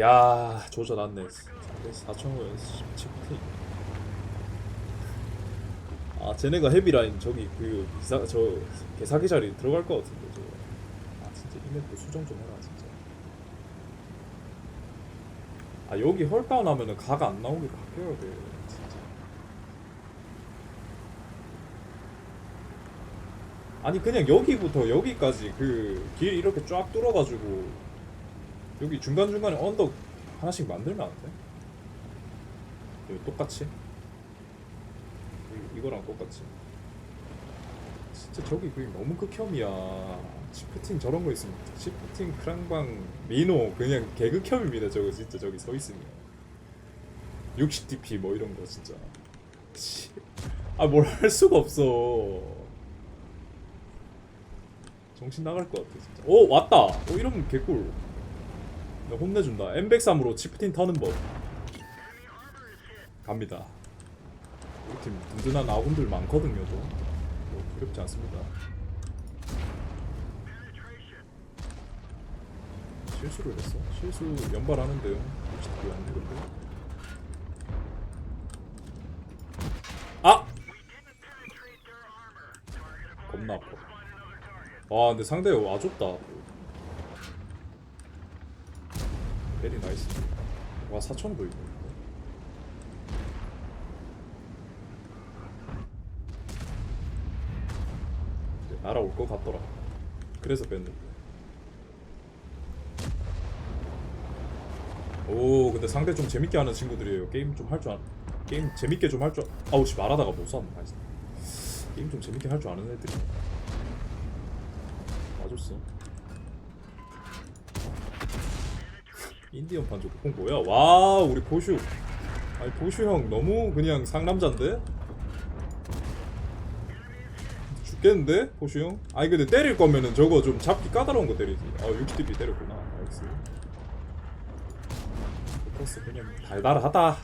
야 조져놨네. 4,000원 치프팅. 아 쟤네가 헤비라인 저기 그 기사 저 개사기 자리 들어갈 것 같은데 저거. 아 진짜 이맵도 수정 좀 해라 진짜. 아 여기 헐다운 하면은 각안 나오게 바뀌어야 돼 진짜. 아니 그냥 여기부터 여기까지 그 길 이렇게 쫙 뚫어가지고 여기 중간중간에 언덕 하나씩 만들면 안 돼? 여기 똑같이? 이- 이거랑 똑같이. 진짜 저기 그게 너무 극혐이야. 치프팅 저런 거 있으면 치프팅 크랑방 미노 그냥 개극혐입니다. 저거 진짜 저기 서 있으면. 60dp 뭐 이런 거 진짜. 아 뭘 할 수가 없어. 정신 나갈 것 같아 진짜. 오 왔다. 오 이러면 개꿀 나 혼내준다. M103으로 치프틴 터는 법. 갑니다. 우리 팀 든든한 아군들 많거든요 또. 뭐, 두렵지 않습니다. 실수를 했어? 실수 연발하는데요. 혹시 안 되는데. 아! 겁나 아파. 와 근데 상대 와줬다 베리 나이스 와 4천도 이거 이제 날아올 것 같더라. 그래서 뺐는데. 오 근데 상대 좀 재밌게 하는 친구들이에요. 게임 좀 할 줄 아는 게임 재밌게 좀 할 줄 아우 씨 말하다가 못 쐈네. 게임 좀 재밌게 할 줄 아는 애들이 맞았어 인디언 반조 그건 뭐야? 와 우리 보슈. 아니 보슈 형 너무 그냥 상남자인데? 죽겠는데? 보슈 형? 아니 근데 때릴 거면은 저거 좀 잡기 까다로운 거 때리지. 아 60dp 때렸구나. 알겠어. 포커스 그냥 달달하다.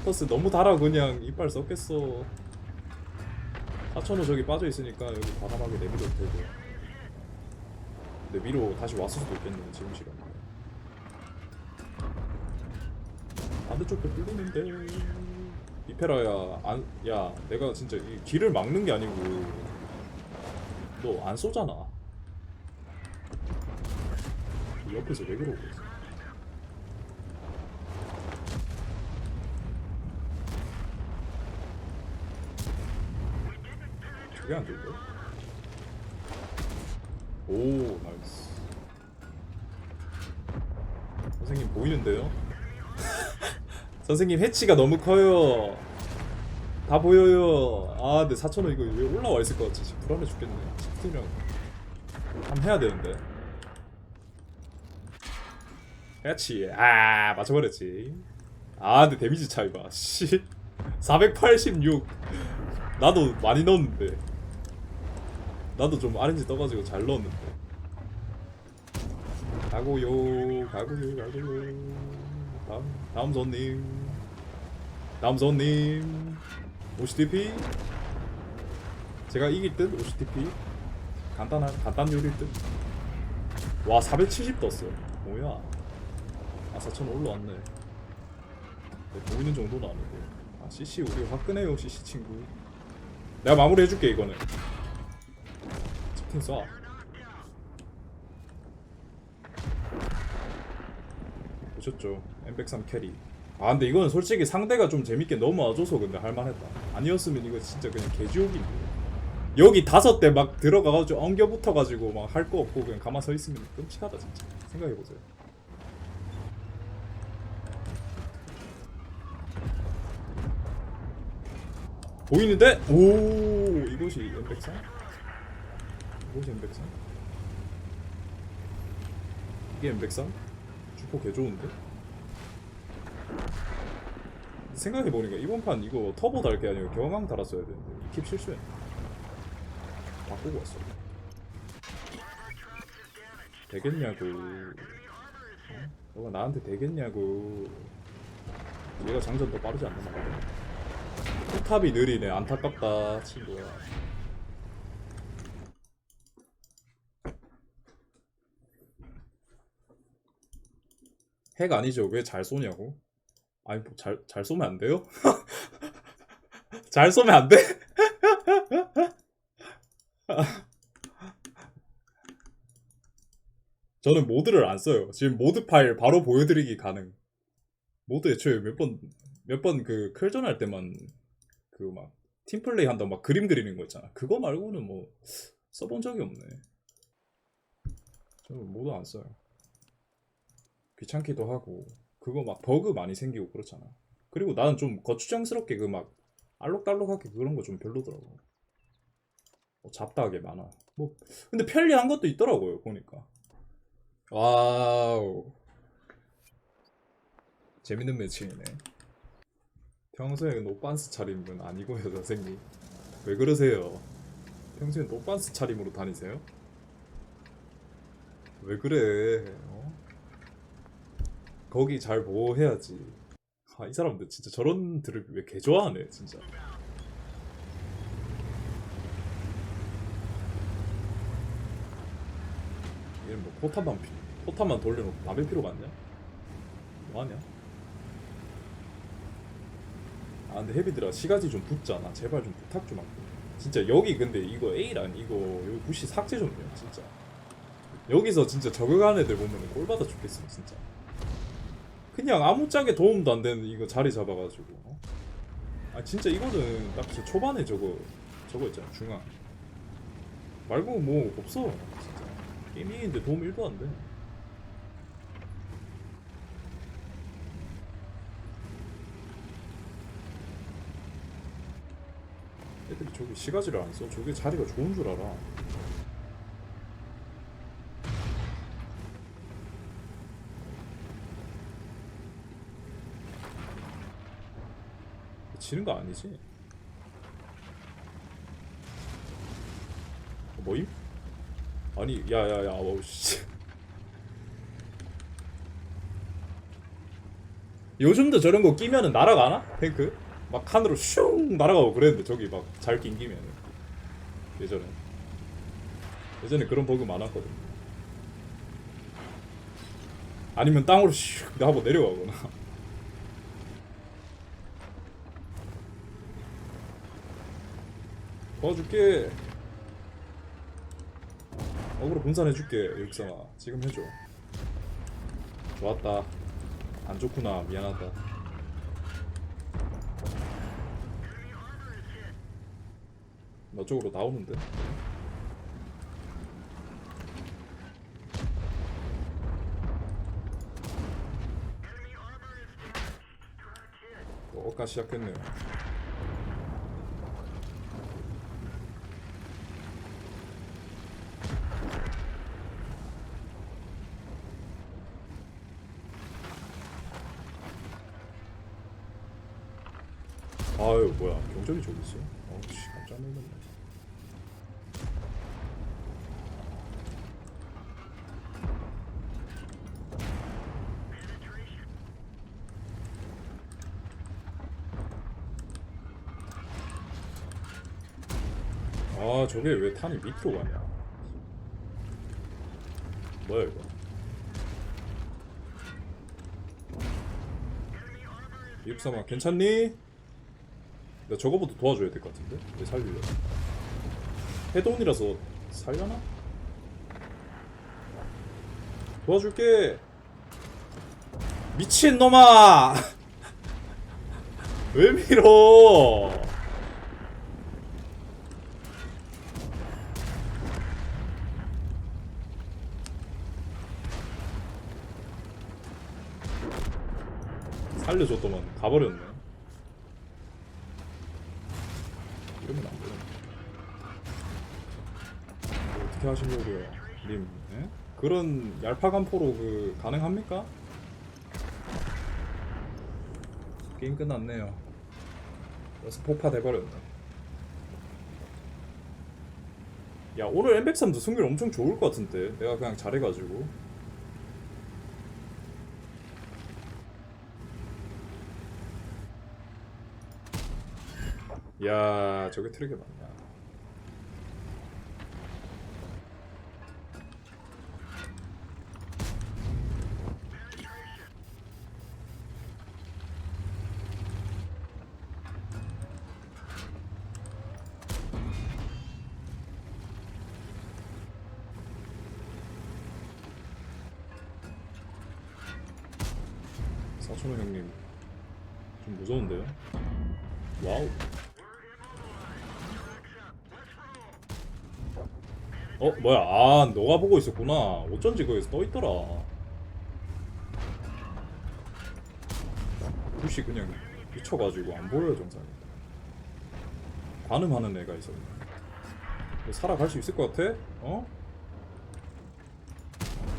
포커스 너무 달아 그냥 이빨 썩겠어. 4천원 저기 빠져 있으니까 여기 과감하게 내밀어도 되고. 근데 위로 다시 왔을 수도 있겠네 지금 시간 반대쪽도 뚫리는데 이페라야 안, 야 내가 진짜 이 길을 막는 게 아니고 너 안 쏘잖아 옆에서 왜 그러고 있어 저게 안 될까? 오 나이스 선생님 보이는데요? 선생님 해치가 너무 커요. 다 보여요. 아 근데 4천원 이거 왜 올라와 있을 것 같지 지금 불안해 죽겠네. 10분이랑 한번 해야 되는데. 해치. 아 맞춰버렸지. 아 근데 데미지 차이 봐씨 486 나도 많이 넣었는데. 나도 좀 RNG 떠가지고 잘 넣었는데. 가고요 가고요 가고요 다음 다음 손님. 다음 손님. OCTP 제가 이길 듯 OCTP 간단한 간단 요리일 듯와 470 떴어. 뭐야? 아 4천 올라왔네. 네, 보이는 정도는 아니고. 아 CC 우리 화끈해요 CC 친구. 내가 마무리 해줄게 이거는. 치킨 쏴 보셨죠 M103 캐리 아 근데 이거는 솔직히 상대가 좀 재밌게 넘어와줘서 근데 할만했다 아니었으면 이거 진짜 그냥 개지옥인데 여기 다섯 대 막 들어가가지고 엉겨 붙어가지고 막 할 거 없고 그냥 가만 서 있으면 끔찍하다 진짜 생각해보세요 보이는데? 오 이것이 M103? 이것이 M103? 이게 M103? 주포 개 좋은데? 생각해보니까 이번 판 이거 터보 달 게 아니고 경황 달았어야 되는데 이킵 실수했네. 바꾸고 왔어. 되겠냐고. 어? 너가 나한테 되겠냐고. 얘가 장전 더 빠르지 않나 말이야 포탑이 느리네. 안타깝다 친구야 핵 아니죠? 왜 잘 쏘냐고? 아니 뭐 잘 잘 쏘면 안 돼요? 잘 쏘면 안 돼? 저는 모드를 안 써요. 지금 모드 파일 바로 보여드리기 가능. 모드 애초에 몇 번 몇 번 그 클전 할 때만 그 막 팀플레이 한다 막 그림 그리는 거 있잖아. 그거 말고는 뭐 써본 적이 없네. 저는 모드 안 써요. 귀찮기도 하고 그거 막 버그 많이 생기고 그렇잖아. 그리고 나는 좀 거추장스럽게 그 막 알록달록하게 그런 거 좀 별로더라고. 뭐 잡다하게 많아. 뭐 근데 편리한 것도 있더라고요 보니까. 와우. 재밌는 매칭이네. 평소에 노반스 차림은 아니고요 선생님. 왜 그러세요? 평소에 노반스 차림으로 다니세요? 왜 그래? 어? 거기 잘 보호해야지. 아, 이 사람들 진짜 저런 드립 왜 개 좋아하네, 진짜. 얘는 뭐 포탄만 피, 포탄만 돌려놓고 남의 필요가 없냐? 뭐하냐? 아 근데 헤비들아 시가지 좀 붙잖아 제발 좀 부탁 좀 할게 진짜 여기 근데 이거 A란 이거 여기 부시 삭제 좀 해요 진짜 여기서 진짜 적응하는 애들 보면 꼴받아 죽겠어 진짜 그냥 아무짝에 도움도 안 되는 이거 자리 잡아가지고 어? 아 진짜 이거는 딱 저 초반에 저거 저거 있잖아 중앙 말고 뭐 없어 진짜 게임인데 도움 1도 안돼 애들이 저기 시가지를 안 써. 저게 자리가 좋은 줄 알아. 지는 거 아니지? 어, 뭐임? 아니, 야야야, 어우 씨. 요즘도 저런 거 끼면은 날아가나? 탱크? 막 칸으로 슝 날아가고 그랬는데 저기 막잘 낑기면 예전에 예전에 그런 버그 많았거든 아니면 땅으로 슉 하고 내려가거나 도와줄게. 어그로 분산해줄게 육상아. 지금 해줘. 좋았다. 안 좋구나. 미안하다. 너 쪽으로 나오는데? 뭐가 시작했네요 경적이 저기 있어 어우 씨 깜짝 놀랐네. 아 저게 왜 탄이 밑으로 가냐? 뭐야 이거? 입사마 괜찮니? 나 저거부터 도와줘야 될 것 같은데? 왜 살리려 해돈이라서 살려나? 도와줄게. 미친놈아! 왜 밀어? 살려줬더만. 가버렸네 이러면 안 되나 뭐 어떻게 하시려고요 님. 예? 그런 얄팍한 포로 그 가능합니까? 게임 끝났네요. 그래서 폭파 돼버렸네 야 오늘 엠백삼도 승률 엄청 좋을 것 같은데. 내가 그냥 잘해가지고. 야 저게 트랙이 맞냐 사촌호 형님 좀 무서운데요? 와우. 어 뭐야? 아 너가 보고 있었구나. 어쩐지 거기서 떠있더라. 굿이 그냥 미쳐가지고 안 보여요 정상이. 관음하는 애가 있었네. 너 살아갈 수 있을 것 같아? 어?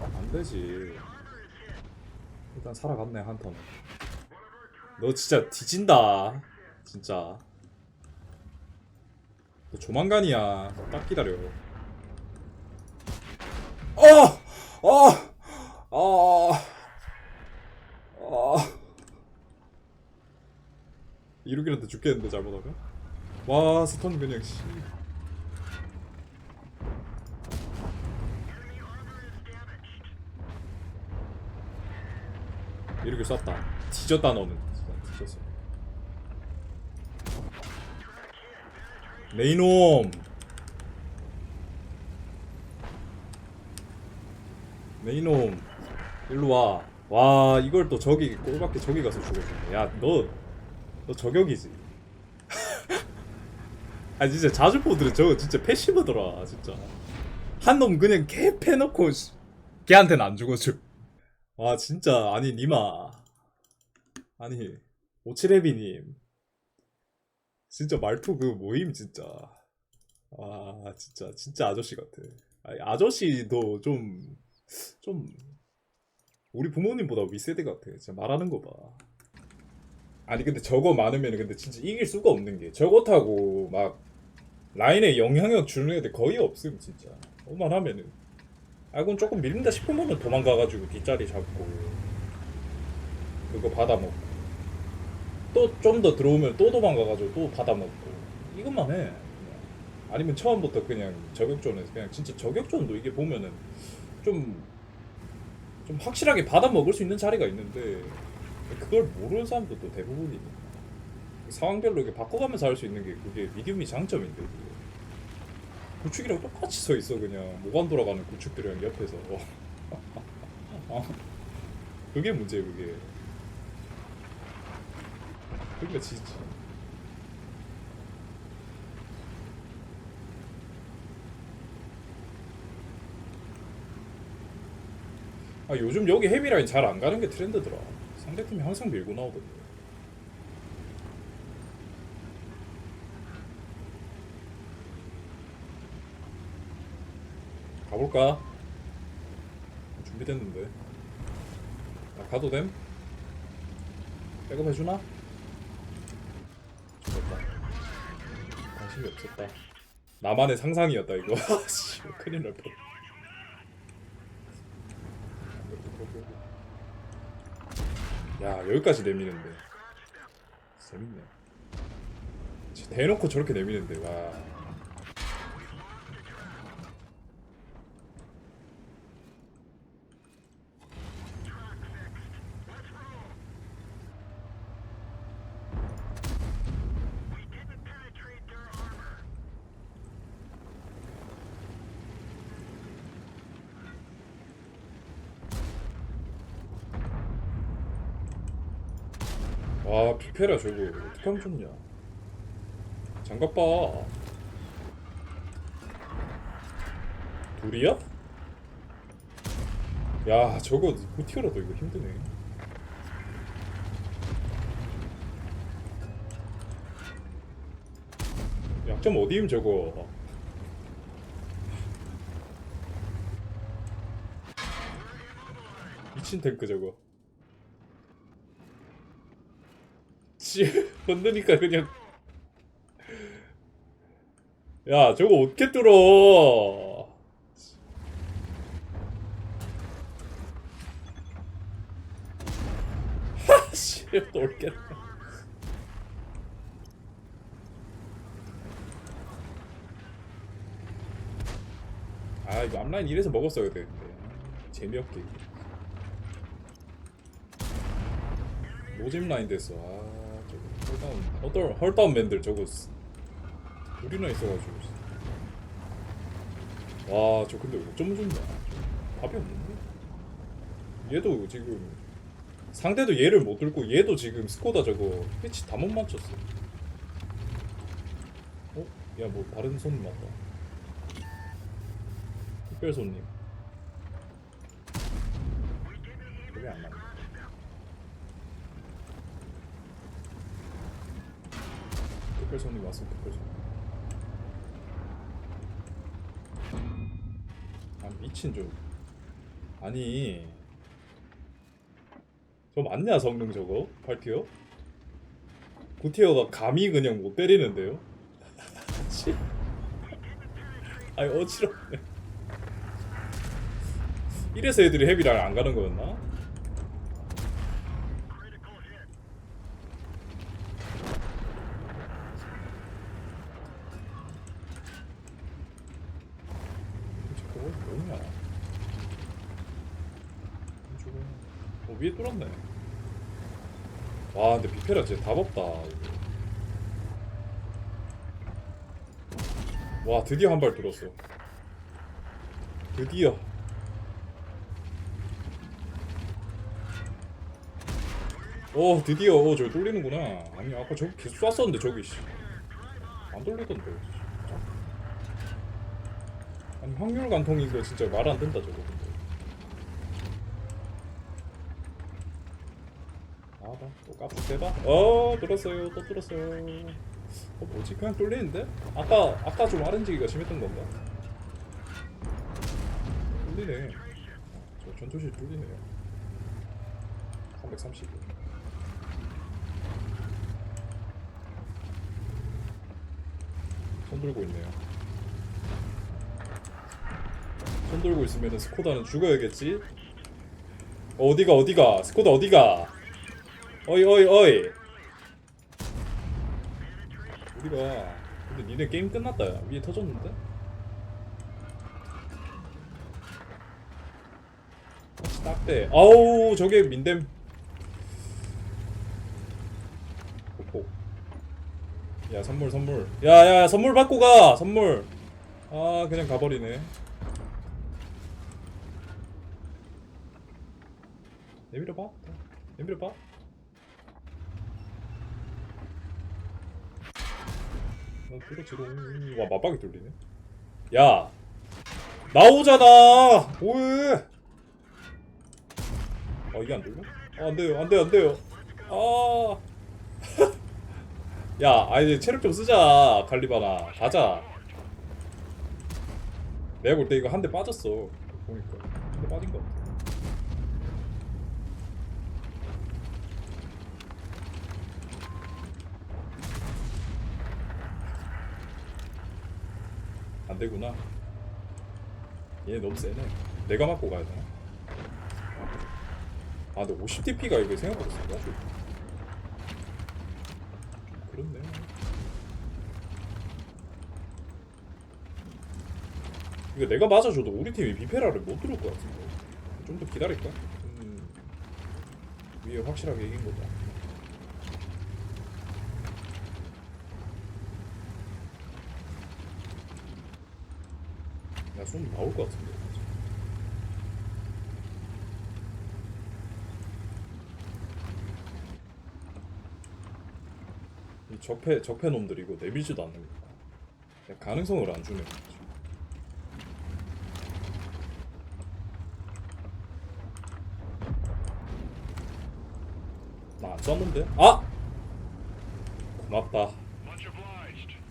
안 되지 일단 살아갔네 한턴은 너 진짜 뒤진다 진짜 너 조만간이야 딱 기다려 어! 어! 어! 어! 이루기한테 죽겠는데 잘못하면? 와 스턴 그냥 씨 쐈다 뒤졌다 너는 뒤졌어 네 이놈 네 이놈 일로 와. 와 이걸 또 저기 꼴밖에 저기 가서 죽었네. 야너 너 저격이지. 아 진짜 자주포들은 저거 진짜 패시브더라 진짜. 한 놈 그냥 개 패놓고 씨, 걔한테는 안 죽어줘. 와 진짜 아니 니마 아니 오치레비님 진짜 말투 그 모임 진짜 아 진짜 진짜 아저씨 같아. 아니, 아저씨도 좀좀 우리 부모님보다 윗세대 같아. 진짜 말하는 거 봐. 아니 근데 저거 많으면 근데 진짜 이길 수가 없는 게 저거 타고 막 라인에 영향력 주는 애들 거의 없음 진짜. 뭐만 하면은 아 그건 조금 밀린다 싶으면은 도망가가지고 뒷자리 잡고 그거 받아먹고 또 좀 더 들어오면 또 도망가가지고 또 받아먹고 이것만 해. 아니면 처음부터 그냥 저격존에서 그냥 진짜 저격존도 이게 보면은 좀, 좀 확실하게 받아 먹을 수 있는 자리가 있는데 그걸 모르는 사람도 또 대부분이니까 상황별로 이렇게 바꿔가면서 할 수 있는 게 그게 미디움이 장점인데 그게. 구축이랑 똑같이 서 있어 그냥 모관 돌아가는 구축들이랑 옆에서 어. 그게 문제 그게 그러니까 지지 아 요즘 여기 헤비라인 잘 안 가는 게 트렌드더라. 상대팀이 항상 밀고 나오던데. 가볼까? 준비됐는데. 나 가도 됨? 백업 해주나? 관심이 없었다. 나만의 상상이었다 이거. 씨, 큰일 날 뻔. 야 여기까지 내미는데 재밌네 대놓고 저렇게 내미는데 와 와 피페라 저거. 어떻게 하면 좋냐? 장갑 봐. 둘이야? 야 저거 구티어라도 이거 힘드네. 약점 어디임 저거? 미친 탱크 저거 씨 건드니까 그냥. 야 저거 어떻게 뚫어? 하씨 놀겠다. 아 이거 앞라인 이래서 먹었어야 되는데. 재미없게 노잼 라인 됐어. 아, 헐다운, 헐다운, 헐다운 맨들 저거 쓰- 둘이나 있어가지고. 와, 저 근데 어쩜 좋냐? 답이 없는데? 얘도 지금 상대도 얘를 못 들고 얘도 지금 스코다 저거 패치 다 못 맞췄어. 어? 야 뭐 다른 손님 왔다. 특별 손님. 그게 안 맞네. 특별 손님 왔어 특별 손님. 아 미친 좀. 아니 저 맞냐 성능 저거 8티어? 9티어가 감히 그냥 못 때리는데요? 씨. 아니 어지럽네 이래서 애들이 헤비를 안 가는 거였나? 저거 뭐냐 저거 어 위에 뚫었네 비페라 진짜 답 없다 이거. 와 드디어 한발 뚫었어 드디어 오 드디어 오 저기 뚫리는구나 아니 아까 저기 계속 쐈었는데 저기 씨. 안 뚫리던데 진짜. 아니 확률 관통인 거 진짜 말 안 된다 저거 근데 아봐 또 까프 대봐 어 뚫었어요. 또 뚫었어요. 어 뭐지? 그냥 뚫리는데? 아까 아까 좀 아른지기가 심했던 건가? 뚫리네. 어, 저 전투실 뚫리네요. 330 손 들고 있네요. 손 들고 있으면 스코다는 죽어야겠지? 어디가 어디가? 스코다 어디가 어이 어이 어이. 우리가 근데 니네 게임 끝났다. 야 위에 터졌는데? 딱대. 아우 저게 민댐. 폭폭 야 선물 선물. 야야 선물 받고 가 선물. 아 그냥 가버리네. 내밀어봐. 내밀어봐 난 뚫어지롱 와 맞박이 뚫리네 야 나오잖아 뭐해 아 이게 안 뚫려? 아 안 돼요 안 돼요 안 돼요 아 야, 아니 체력 좀 쓰자, 갈리바나. 가자. 내가 볼 때 이거 한 대 빠졌어. 보니까 한 대 빠진 것 같아. 안 되구나. 얘 너무 세네. 내가 맞고 가야 되나? 아, 근데 50TP가 이게 생각보다? 좀 그렇네. 이거 내가 맞아줘도 우리 팀이 비페라를 못 들을 것 같은데. 좀 더 기다릴까? 음, 위에 확실하게 이긴 거다. 야, 손 나올 것 같은데. 이 적폐 적폐 놈들이 이거 내밀지도 않는 거야. 그냥 가능성을 안 주네. 나안 쐈는데? 아! 고맙다.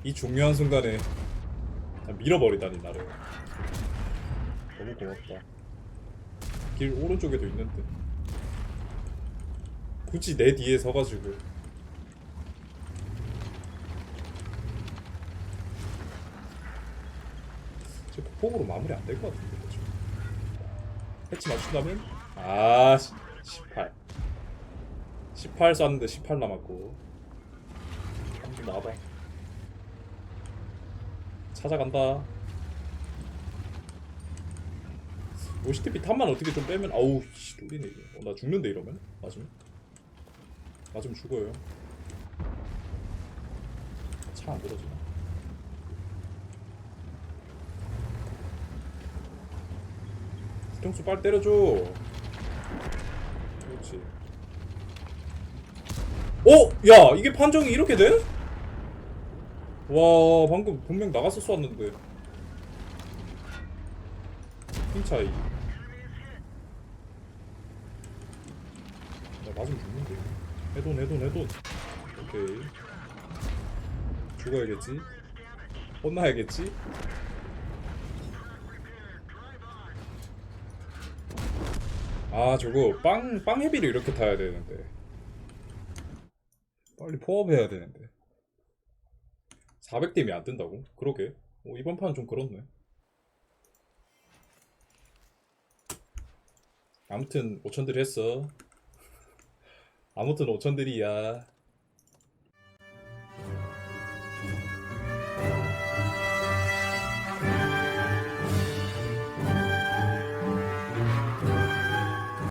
이 중요한 순간에 밀어버리다니 나를. 너무 고맙다. 길 오른쪽에도 있는데. 굳이 내 뒤에 서가지고 저 폭으로 마무리 안 될 것 같은데 그죠? 패치 맞춘다면? 아 18 18 쐈는데 18 남았고 한번 나와봐 찾아간다 50TP 탑만 어떻게 좀 빼면 아우 씨 뚫리네 이게 어, 나 죽는데 이러면? 맞으면? 맞으면 죽어요 차 안 들어지나? 수정수 빨리 때려줘 그렇지 어? 야 이게 판정이 이렇게 돼? 와 방금 분명 쏘았는데 힘 차이 나 맞으면 죽는데 해돈 해돈 해돈 오케이. 죽어야겠지? 혼나야겠지? 아 저거 빵, 빵 헤비를 이렇게 타야 되는데. 빨리 포업해야 되는데. 400댐이 안 뜬다고? 그러게. 어, 이번 판은 좀 그렇네. 아무튼 5천들이 했어 아무튼 5천들이야